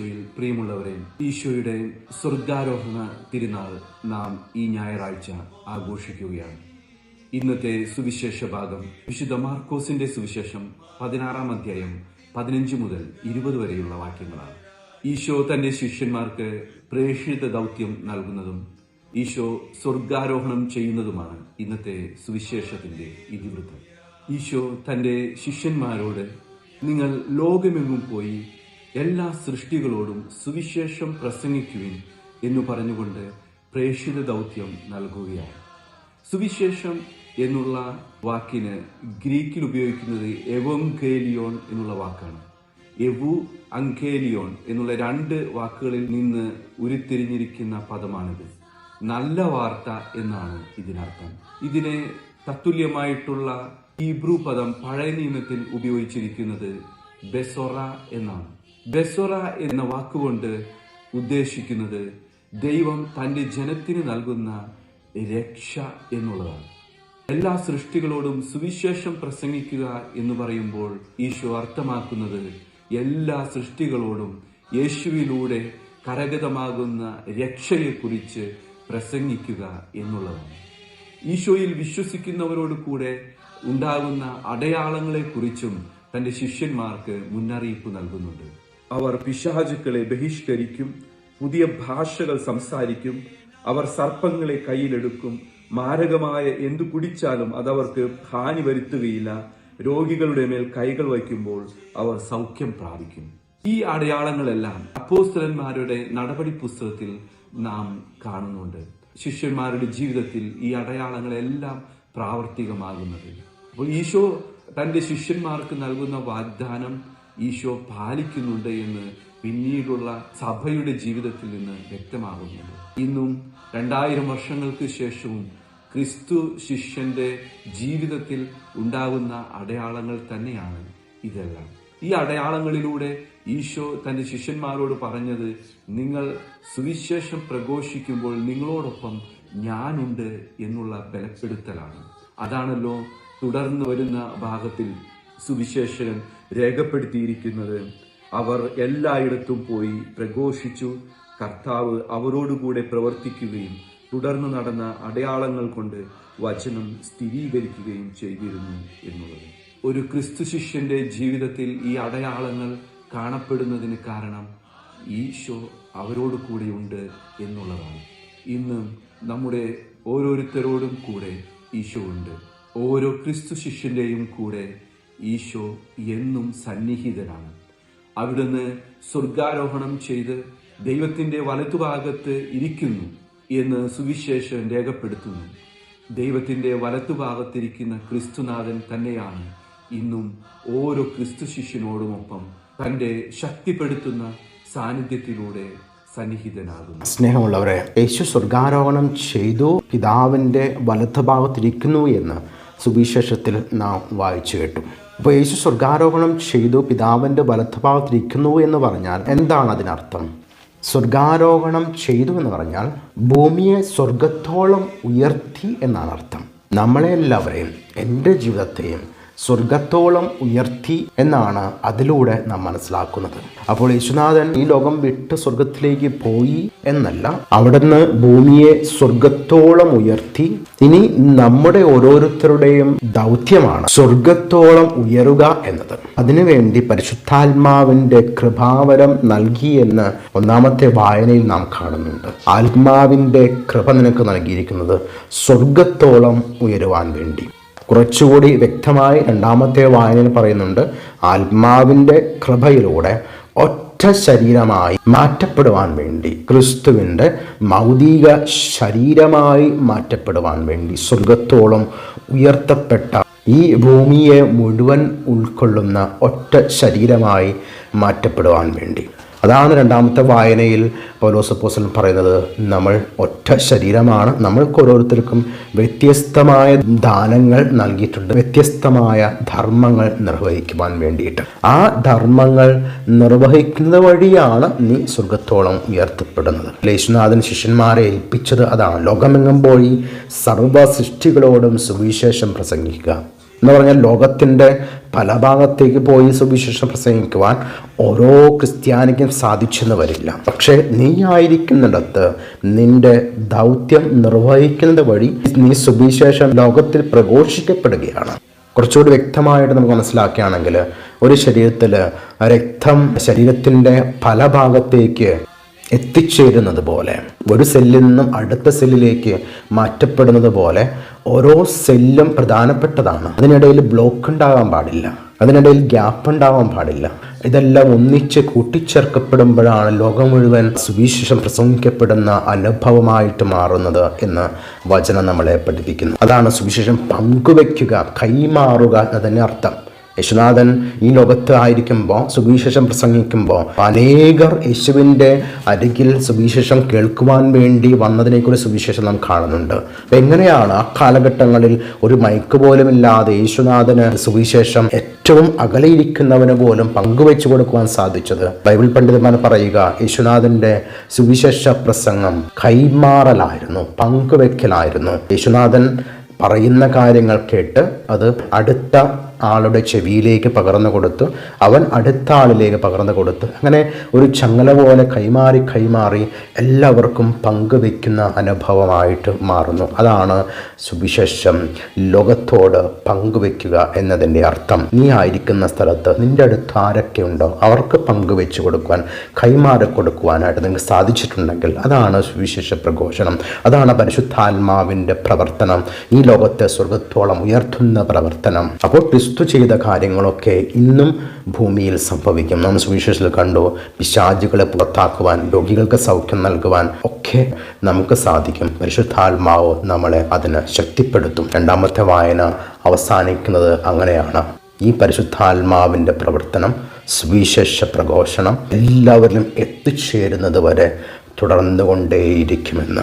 ഈശോയിൽ പ്രിയമുള്ളവരെ ഈശോയുടെ സ്വർഗാരോഹണ തിരുനാൾ നാം ഈ ഞായറാഴ്ച ആഘോഷിക്കുകയാണ്. ഇന്നത്തെ സുവിശേഷ ഭാഗം വിശുദ്ധ മാർക്കോസിന്റെ സുവിശേഷം പതിനാറാം അധ്യായം പതിനഞ്ച് മുതൽ ഇരുപത് വരെയുള്ള വാക്യങ്ങളാണ്. ഈശോ തന്റെ ശിഷ്യന്മാർക്ക് പ്രേക്ഷിത ദൗത്യം നൽകുന്നതും ഈശോ സ്വർഗാരോഹണം ചെയ്യുന്നതുമാണ് ഇന്നത്തെ സുവിശേഷത്തിന്റെ ഇതിവൃത്തം. ഈശോ തന്റെ ശിഷ്യന്മാരോട് നിങ്ങൾ ലോകമെങ്ങും പോയി എല്ലാ സൃഷ്ടികളോടും സുവിശേഷം പ്രസംഗിക്കുവിൻ എന്ന് പറഞ്ഞുകൊണ്ട് പ്രേക്ഷിത ദൗത്യം നൽകുകയാണ്. സുവിശേഷം എന്നുള്ള വാക്കിന് ഗ്രീക്കിൽ ഉപയോഗിക്കുന്നത് എവോങ്കേലിയോൺ എന്നുള്ള വാക്കാണ്. എവു അങ്കേലിയോൺ എന്നുള്ള രണ്ട് വാക്കുകളിൽ നിന്ന് ഉരുത്തിരിഞ്ഞിരിക്കുന്ന പദമാണിത്. നല്ല വാർത്ത എന്നാണ് ഇതിനർത്ഥം. ഇതിനെ തത്തുല്യമായിട്ടുള്ള ഹീബ്രു പദം പഴയ നിയമത്തിൽ ഉപയോഗിച്ചിരിക്കുന്നത് ബെസൊറ എന്നാണ്. ബെസൊറ എന്ന വാക്കുകൊണ്ട് ഉദ്ദേശിക്കുന്നത് ദൈവം തന്റെ ജനത്തിന് നൽകുന്ന രക്ഷ എന്നുള്ളതാണ്. എല്ലാ സൃഷ്ടികളോടും സുവിശേഷം പ്രസംഗിക്കുക എന്ന് പറയുമ്പോൾ ഈശോ അർത്ഥമാക്കുന്നത് എല്ലാ സൃഷ്ടികളോടും യേശുവിലൂടെ കരഗതമാകുന്ന രക്ഷയെക്കുറിച്ച് പ്രസംഗിക്കുക എന്നുള്ളതാണ്. ഈശോയിൽ വിശ്വസിക്കുന്നവരോട് കൂടെ ഉണ്ടാകുന്ന അടയാളങ്ങളെക്കുറിച്ചും തന്റെ ശിഷ്യന്മാർക്ക് മുന്നറിയിപ്പ് നൽകുന്നുണ്ട്. അവർ പിശാചുക്കളെ ബഹിഷ്കരിക്കും പുതിയ ഭാഷകൾ സംസാരിക്കും അവർ സർപ്പങ്ങളെ കയ്യിലെടുക്കും മാരകമായ എന്തു കുടിച്ചാലും അതവർക്ക് ഹാനി വരുത്തുകയില്ല രോഗികളുടെ മേൽ കൈകൾ വയ്ക്കുമ്പോൾ അവർ സൗഖ്യം പ്രാപിക്കും. ഈ അടയാളങ്ങളെല്ലാം അപ്പോസ്തലന്മാരുടെ നടപടി പുസ്തകത്തിൽ നാം കാണുന്നുണ്ട്. ശിഷ്യന്മാരുടെ ജീവിതത്തിൽ ഈ അടയാളങ്ങളെല്ലാം പ്രാവർത്തികമാകുന്നത്. അപ്പോൾ ഈശോ തന്റെ ശിഷ്യന്മാർക്ക് നൽകുന്ന വാഗ്ദാനം ഈശോ പാലിക്കുന്നുണ്ട് എന്ന് പിന്നീടുള്ള സഭയുടെ ജീവിതത്തിൽ നിന്ന് വ്യക്തമാകുന്നുണ്ട്. ഇന്നും രണ്ടായിരം വർഷങ്ങൾക്ക് ശേഷവും ക്രിസ്തു ശിഷ്യന്റെ ജീവിതത്തിൽ ഉണ്ടാകുന്ന അടയാളങ്ങൾ തന്നെയാണ് ഇതെല്ലാം. ഈ അടയാളങ്ങളിലൂടെ ഈശോ തന്റെ ശിഷ്യന്മാരോട് പറഞ്ഞത് നിങ്ങൾ സുവിശേഷം പ്രഘോഷിക്കുമ്പോൾ നിങ്ങളോടൊപ്പം ഞാനുണ്ട് എന്നുള്ള ബലപ്പെടുത്തലാണ്. അതാണല്ലോ തുടർന്ന് വരുന്ന ഭാഗത്തിൽ സുവിശേഷകൻ രേഖപ്പെടുത്തിയിരിക്കുന്നത്. അവർ എല്ലായിടത്തും പോയി പ്രഘോഷിച്ചു. കർത്താവ് അവരോടുകൂടെ പ്രവർത്തിക്കുകയും തുടർന്ന് നടന്ന അടയാളങ്ങൾ കൊണ്ട് വചനം സ്ഥിരീകരിക്കുകയും ചെയ്തിരുന്നു എന്നുള്ളത്. ഒരു ക്രിസ്തു ശിഷ്യന്റെ ജീവിതത്തിൽ ഈ അടയാളങ്ങൾ കാണപ്പെടുന്നതിന് കാരണം ഈശോ അവരോട് കൂടെയുണ്ട് എന്നുള്ളതാണ്. ഇന്ന് നമ്മുടെ ഓരോരുത്തരോടും കൂടെ ഈശോ ഉണ്ട്. ഓരോ ക്രിസ്തു ശിഷ്യന്റെയും കൂടെ ഈശോ എന്നും സന്നിഹിതനാണ്. അവിടുന്ന് സ്വർഗാരോഹണം ചെയ്ത് ദൈവത്തിന്റെ വലത്തുഭാഗത്ത് ഇരിക്കുന്നു എന്ന് സുവിശേഷം രേഖപ്പെടുത്തുന്നു. ദൈവത്തിന്റെ വലത്തുഭാഗത്തിരിക്കുന്ന ക്രിസ്തുനാഥൻ തന്നെയാണ് ഇന്നും ഓരോ ക്രിസ്തു ശിഷ്യനോടുമൊപ്പം തന്റെ ശക്തിപ്പെടുത്തുന്ന സാന്നിധ്യത്തിലൂടെ സന്നിഹിതനാകുന്നു. സ്നേഹമുള്ളവരെ യേശു സ്വർഗാരോഹണം ചെയ്തു പിതാവിന്റെ വലത്തുഭാഗത്തിരിക്കുന്നു എന്ന് സുവിശേഷത്തിൽ നാം വായിച്ചു കേട്ടു. അപ്പോൾ യേശു സ്വർഗാരോഹണം ചെയ്തു പിതാവിന്റെ വലത്തുഭാഗത്തിരിക്കുന്നു എന്ന് പറഞ്ഞാൽ എന്താണ് അതിനർത്ഥം? സ്വർഗാരോഹണം ചെയ്തു എന്ന് പറഞ്ഞാൽ ഭൂമിയെ സ്വർഗത്തോളം ഉയർത്തി എന്നാണ് അർത്ഥം. നമ്മളെ എല്ലാവരെയും എന്റെ ജീവിതത്തെയും സ്വർഗത്തോളം ഉയർത്തി എന്നാണ് അതിലൂടെ നാം മനസ്സിലാക്കുന്നത്. അപ്പോൾ യേശുനാഥൻ ഈ ലോകം വിട്ട് സ്വർഗത്തിലേക്ക് പോയി എന്നല്ല അവിടുന്ന് ഭൂമിയെ സ്വർഗത്തോളം ഉയർത്തി. ഇനി നമ്മുടെ ഓരോരുത്തരുടെയും ദൗത്യമാണ് സ്വർഗത്തോളം ഉയരുക എന്നത്. അതിനുവേണ്ടി പരിശുദ്ധാത്മാവിന്റെ കൃപാവരം നൽകി എന്ന് ഒന്നാമത്തെ വായനയിൽ നാം കാണുന്നുണ്ട്. ആത്മാവിന്റെ കൃപ നിനക്ക് നൽകിയിരിക്കുന്നത് സ്വർഗത്തോളം ഉയരുവാൻ വേണ്ടി. കുറച്ചുകൂടി വ്യക്തമായി രണ്ടാമത്തെ വായനയിൽ പറയുന്നുണ്ട് ആത്മാവിന്റെ കൃപയിലൂടെ ഒറ്റ ശരീരമായി മാറ്റപ്പെടുവാൻ വേണ്ടി ക്രിസ്തുവിന്റെ മൗതിക ശരീരമായി മാറ്റപ്പെടുവാൻ വേണ്ടി സ്വർഗത്തോളം ഉയർത്തപ്പെട്ട ഈ ഭൂമിയെ മുഴുവൻ ഉൾക്കൊള്ളുന്ന ഒറ്റ ശരീരമായി മാറ്റപ്പെടുവാൻ വേണ്ടി. അതാണ് രണ്ടാമത്തെ വായനയിൽ പൗലോസപ്പോസൻ പറയുന്നത്. നമ്മൾ ഒറ്റ ശരീരമാണ്. നമ്മൾക്ക് ഓരോരുത്തർക്കും വ്യത്യസ്തമായ ദാനങ്ങൾ നൽകിയിട്ടുണ്ട്. വ്യത്യസ്തമായ ധർമ്മങ്ങൾ നിർവഹിക്കുവാൻ വേണ്ടിയിട്ട്. ആ ധർമ്മങ്ങൾ നിർവഹിക്കുന്നത് വഴിയാണ് നീ സ്വർഗത്തോളം ഉയർത്തപ്പെടുന്നത്. ലേശുനാഥൻ ശിഷ്യന്മാരെ ഏൽപ്പിച്ചത് അതാണ്. ലോകമെങ്ങും പോയി സർവ സൃഷ്ടികളോടും സുവിശേഷം പ്രസംഗിക്കുക. എന്ന് പറഞ്ഞാൽ ലോകത്തിന്റെ പല ഭാഗത്തേക്ക് പോയി സുവിശേഷം പ്രസംഗിക്കുവാൻ ഓരോ ക്രിസ്ത്യാനിക്കും സാധിച്ചെന്ന് വരില്ല. പക്ഷേ നീ ആയിരിക്കുന്നിടത്ത് നിന്റെ ദൗത്യം നിർവഹിക്കുന്നത് വഴി നീ സുവിശേഷം ലോകത്തിൽ പ്രഘോഷിക്കപ്പെടുകയാണ്. കുറച്ചുകൂടി വ്യക്തമായിട്ട് നമുക്ക് മനസ്സിലാക്കുകയാണെങ്കിൽ ഒരു ശരീരത്തിൽ രക്തം ശരീരത്തിന്റെ പല ഭാഗത്തേക്ക് എത്തിച്ചേരുന്നത് പോലെ ഒരു സെല്ലിൽ നിന്നും അടുത്ത സെല്ലിലേക്ക് മാറ്റപ്പെടുന്നത് പോലെ ഓരോ സെല്ലും പ്രധാനപ്പെട്ടതാണ്. അതിനിടയിൽ ബ്ലോക്ക് ഉണ്ടാകാൻ പാടില്ല. അതിനിടയിൽ ഗ്യാപ്പ് ഉണ്ടാവാൻ പാടില്ല. ഇതെല്ലാം ഒന്നിച്ച് കൂട്ടിച്ചേർക്കപ്പെടുമ്പോഴാണ് ലോകം മുഴുവൻ സുവിശേഷം പ്രസംഗിക്കപ്പെടുന്ന അനുഭവമായിട്ട് മാറുന്നത് എന്ന് വചനം നമ്മളെ പഠിപ്പിക്കുന്നു. അതാണ് സുവിശേഷം പങ്കുവയ്ക്കുക കൈമാറുക എന്നതിന്റെ അർത്ഥം. യേശുനാഥൻ ഈ ലോകത്ത് ആയിരിക്കുമ്പോൾ സുവിശേഷം പ്രസംഗിക്കുമ്പോൾ അനേകർ യേശുവിന്റെ അരികിൽ സുവിശേഷം കേൾക്കുവാൻ വേണ്ടി വന്നതിനെക്കുറിച്ച് സുവിശേഷം നാം കാണുന്നുണ്ട്. അപ്പം എങ്ങനെയാണ് ആ കാലഘട്ടങ്ങളിൽ ഒരു മയക്ക് പോലും ഇല്ലാതെ യേശുനാഥന് സുവിശേഷം ഏറ്റവും അകലെയിരിക്കുന്നവന് പോലും പങ്കുവെച്ചു കൊടുക്കുവാൻ സാധിച്ചത്? ബൈബിൾ പണ്ഡിതന്മാർ പറയുക യേശുനാഥന്റെ സുവിശേഷ പ്രസംഗം കൈമാറലായിരുന്നു പങ്കുവെക്കലായിരുന്നു. യേശുനാഥൻ പറയുന്ന കാര്യങ്ങൾ കേട്ട് അത് അടുത്ത ആളുടെ ചെവിയിലേക്ക് പകർന്നു കൊടുത്തു. അവൻ അടുത്ത ആളിലേക്ക് പകർന്നു കൊടുത്തു. അങ്ങനെ ഒരു ചങ്ങല പോലെ കൈമാറി കൈമാറി എല്ലാവർക്കും പങ്കുവെക്കുന്ന അനുഭവമായിട്ട് മാറുന്നു. അതാണ് സുവിശേഷം. ലോകത്തോട് പങ്കുവെക്കുക എന്നതിന്റെ അർത്ഥം. നീ ആയിരിക്കുന്ന സ്ഥലത്ത് നിന്റെ അടുത്ത് ആരൊക്കെ ഉണ്ടോ അവർക്ക് പങ്കുവെച്ച് കൊടുക്കുവാൻ കൈമാറി കൊടുക്കുവാനായിട്ട് നിങ്ങൾക്ക് സാധിച്ചിട്ടുണ്ടെങ്കിൽ അതാണ് സുവിശേഷ പ്രഘോഷണം. അതാണ് പരിശുദ്ധാത്മാവിന്റെ പ്രവർത്തനം. ഈ ലോകത്തെ സ്വർഗത്തോളം ഉയർത്തുന്ന പ്രവർത്തനം. അപ്പോൾ ചെയ്ത കാര്യങ്ങളൊക്കെ ഇന്നും ഭൂമിയിൽ സംഭവിക്കും. നാം സുവിശേഷത്തിൽ കണ്ടു പിശാചുകളെ പുറത്താക്കുവാൻ രോഗികൾക്ക് സൗഖ്യം നൽകുവാൻ ഒക്കെ നമുക്ക് സാധിക്കും. പരിശുദ്ധാത്മാവ് നമ്മളെ അതിന് ശക്തിപ്പെടുത്തും. രണ്ടാമത്തെ വായന അവസാനിക്കുന്നത് അങ്ങനെയാണ്. ഈ പരിശുദ്ധാത്മാവിന്റെ പ്രവർത്തനം സുവിശേഷ പ്രഘോഷണം എല്ലാവരിലും എത്തിച്ചേരുന്നത് വരെ തുടർന്നുകൊണ്ടേയിരിക്കുമെന്ന്.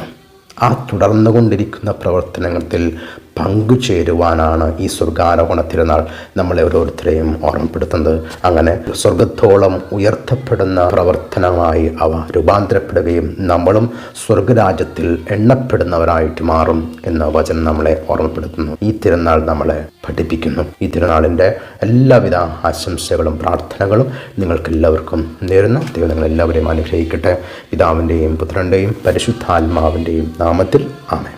ആ തുടർന്നുകൊണ്ടിരിക്കുന്ന പ്രവർത്തനത്തിൽ പങ്കുചേരുവാനാണ് ഈ സ്വർഗാരോഹണ തിരുനാൾ നമ്മളെ ഓരോരുത്തരെയും ഓർമ്മപ്പെടുത്തുന്നത്. അങ്ങനെ സ്വർഗത്തോളം ഉയർത്തപ്പെടുന്ന പ്രവർത്തനമായി അവ രൂപാന്തരപ്പെടുകയും നമ്മളും സ്വർഗരാജ്യത്തിൽ എണ്ണപ്പെടുന്നവരായിട്ട് മാറും എന്ന വചനം നമ്മളെ ഓർമ്മപ്പെടുത്തുന്നു. ഈ തിരുനാൾ നമ്മളെ പഠിപ്പിക്കുന്നു. ഈ തിരുനാളിന്റെ എല്ലാവിധ ആശംസകളും പ്രാർത്ഥനകളും നിങ്ങൾക്ക് എല്ലാവർക്കും നേരുന്നു. ദൈവം നിങ്ങളെല്ലാവരെയും അനുഗ്രഹിക്കട്ടെ. പിതാവിന്റെയും പുത്രന്റെയും പരിശുദ്ധാത്മാവിന്റെയും നാമത്തിൽ ആമേ